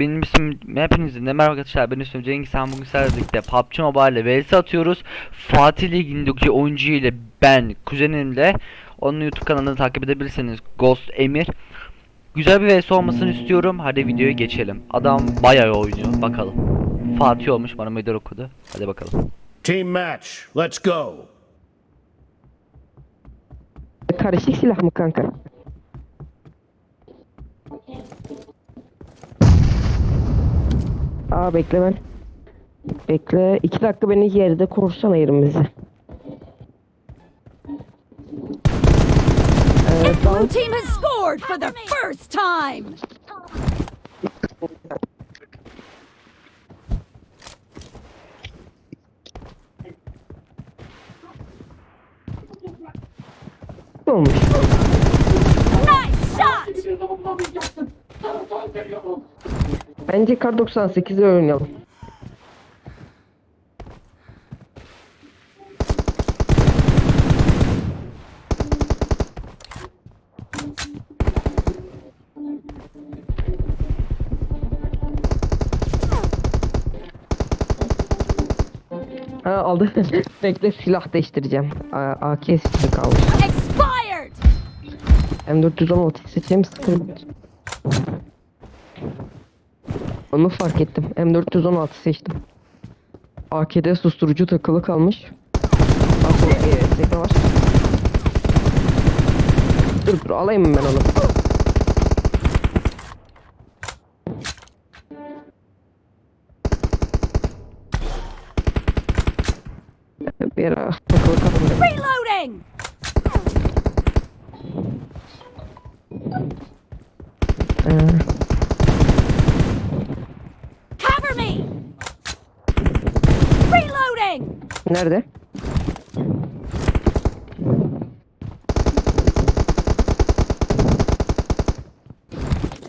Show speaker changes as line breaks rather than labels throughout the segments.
Benim ismim hepinizin de merhaba arkadaşlar benim ismim Cengiz Han bugün sizlerle birlikte PUBG Mobile ile VS atıyoruz. Fatih Ligi'ndeki oyuncu ile ben kuzenimle onun YouTube kanalını takip edebilirsiniz Ghost Emir. Güzel bir VS olmasını istiyorum hadi videoya geçelim. Adam bayağı oynuyor bakalım. Fatih olmuş bana meydan okudu hadi bakalım.
Team match, let's go.
Karışık silah mı kanka? Aa bekle ben. Bekle. iki dakika beni yerde korsana yerimizi. Ee,
Blue
dans
team has scored for the first time.
olmuş.
Nice shot.
Bence kar 98'i oynayalım. Ha aldı. Bekle silah değiştireceğim. A- AK silah kalmış.
Expired.
M416 seçeyim sıkıntı. Onu fark ettim. M416 seçtim. AK'de susturucu takılı kalmış. Ne var? Dur dur alayım ben onu? Bir ara takılı kalmış.
Reloading.
Ee, nerede?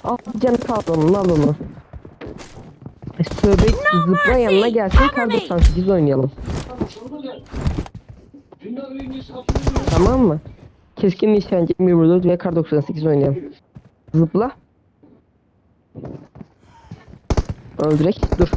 Al canı kaldı onun al onu. E, Söbek
No
zıpla yanına gelsin kar
me.
98 oynayalım. Tamam mı? Keskin nişancı 24 ve kar 98 oynayalım. Zıpla. Öldürek. Dur.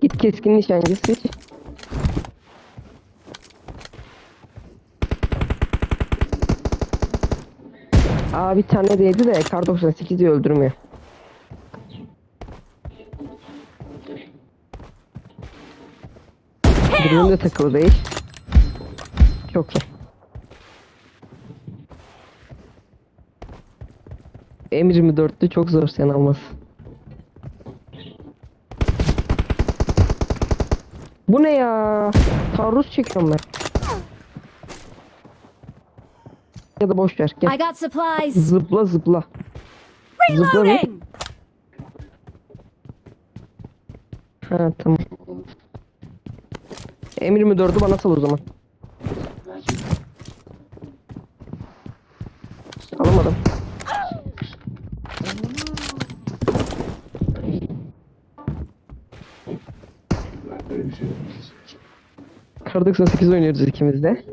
Git keskin nişancı seç. Aa bir tane değdi de kar 98'i öldürmüyor. Birinin de takılı değil. Çok iyi. M24'lü çok zor sen alması. Bu ne ya? Taarruz çekiyorum ben. Ya da boş ver. Gel.
I got supplies.
Zıpla zıpla. Zıpla bir.
Reloading.
Ha tamam. M24'ü bana sal o zaman. Alamadım. Kar 98 oynuyoruz ikimiz de.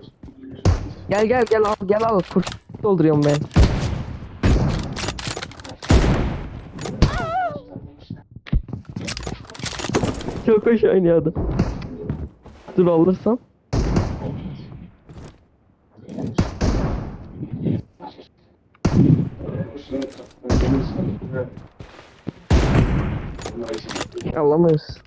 Gel gel gel al gel al kurt dolduruyorum ben. Çok hoş oynuyordu. Dur alırsam. Alamayız.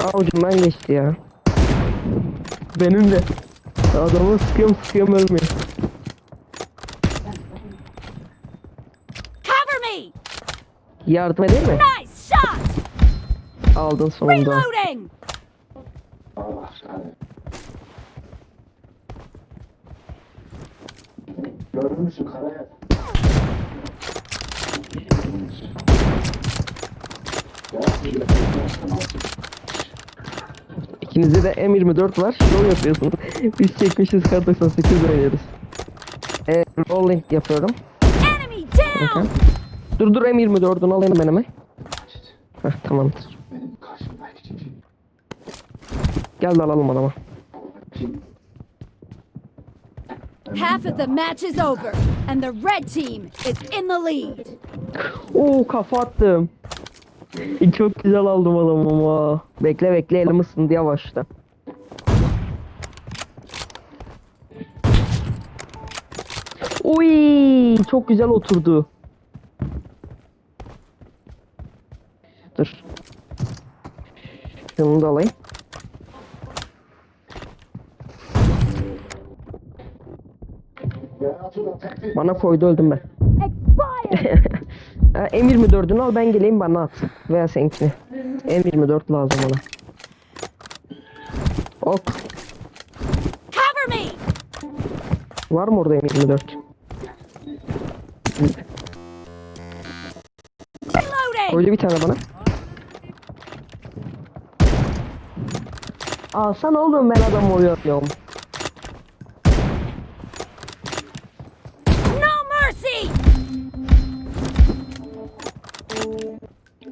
Aa ucumdan geçti ya. Benim de. Adamı sıkıyorum sıkıyorum ölmüyor. Yardım edeyim mi?
Nice shot.
Aldın sonunda.
Reloading.
İkinizde de M24 var. Şov yapıyorsunuz. Biz çekmişiz kar 98 oynuyoruz. E, rolling yapıyorum.
Enemy down!
Bakın. Dur dur M24'ünü alayım ben hemen. Heh, tamamdır. Gel de alalım adama.
Half of the match is over, and the red team is in the lead.
Oo kafa attım. Çok güzel aldım adamı ama. Bekle bekle elim ısındı yavaşta. Uy çok güzel oturdu. Dur. Şunu da alayım. Bana koydu öldüm ben.
Expired!
Ha, M24'ünü al ben geleyim bana at. Veya seninkini. M24 lazım bana. Ok. Var mı orada M24?
Reloading!
Öyle bir tane bana. Alsana oğlum ben adam oluyorum.
No mercy!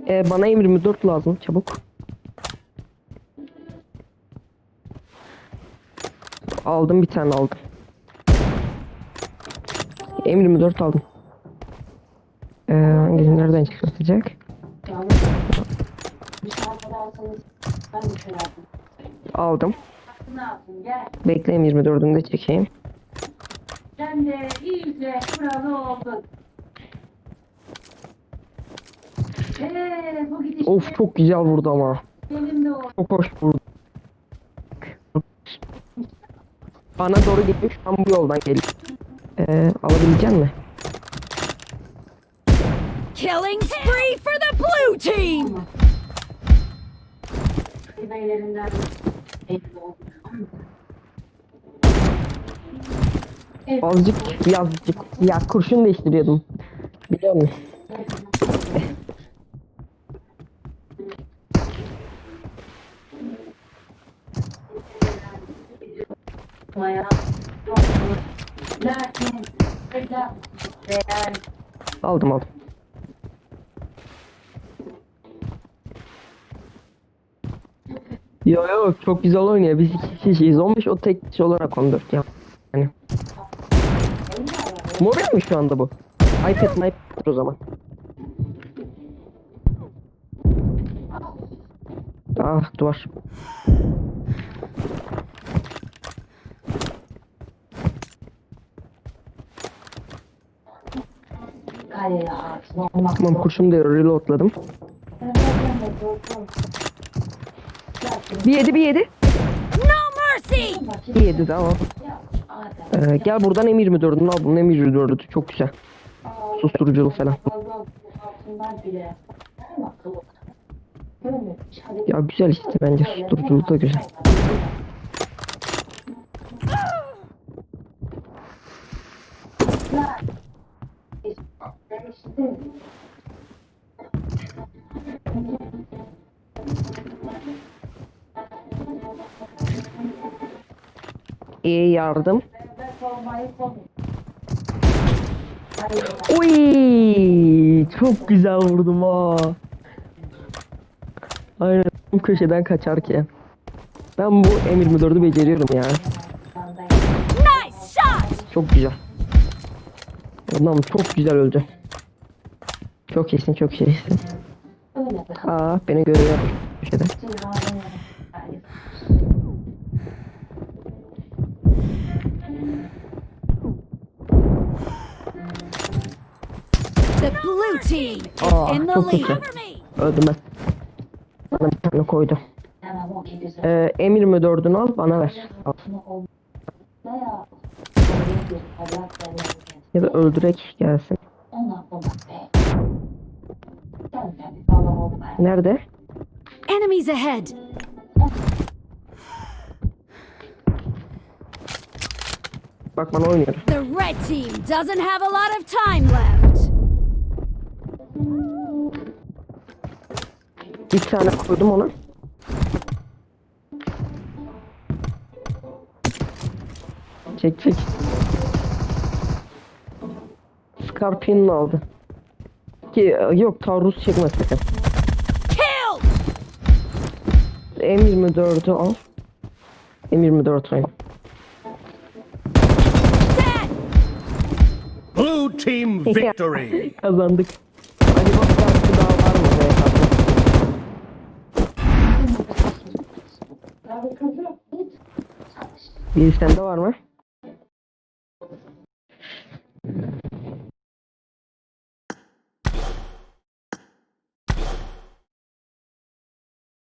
Ee, bana M24 lazım çabuk. Aldım bir tane aldım. M24 aldım. Ee, hangisini nereden çıkartacak? Aldım. Bekle M24'ünü de çekeyim.
Sen de iyice buralı oldun. Eee bu
Of çok güzel vurdu ama. Çok hoş vurdu. Bana doğru şu an bu yoldan geliyor. Ee, alabilecek mi?
Killing spree for the blue team!
Azıcık yazıcık. Ya kurşun değiştiriyordum. Biliyor musun? Aldım aldım. Yo yo çok güzel oynuyor. Biz iki kişiyiz. 15 o tek kişi olarak 14 ya. Yani. Mobil mi şu anda bu? iPad mi o zaman. Ah duvar. Tamam kurşun da reloadladım. Bir yedi bir yedi.
No mercy!
Bir yedi tamam. Ee, gel buradan M24'ünü al bunun M24'ü çok güzel. Susturuculu falan. Ya güzel işte bence susturuculu da güzel. İyi yardım. Uy, çok güzel vurdum ha. Aynen tam köşeden kaçarken. Ben bu M24'ü beceriyorum ya.
Nice shot!
Çok güzel. Adam çok güzel öldü. Çok iyisin çok iyisin. Aa beni görüyor köşeden.
Silahını
The blue team is in the
çok
lead.
kötü. Öldüm ben. Bana bir tane koydu.
Tamam o ki güzel.
Ee, M24'ünü al bana ver. Al. Ya da öldürek gelsin. Nerede?
Enemies ahead!
Bak bana oynuyor.
The red team doesn't have a lot of time left.
Bir tane koydum ona. Çek çek. Scorpion'unu aldı. Ki yok taarruz çekme sakın. M24'ü al. M24 aynı.
Blue team victory.
Kazandık. Acaba bir tane daha var mı? be hesapta? Bir sende var mı?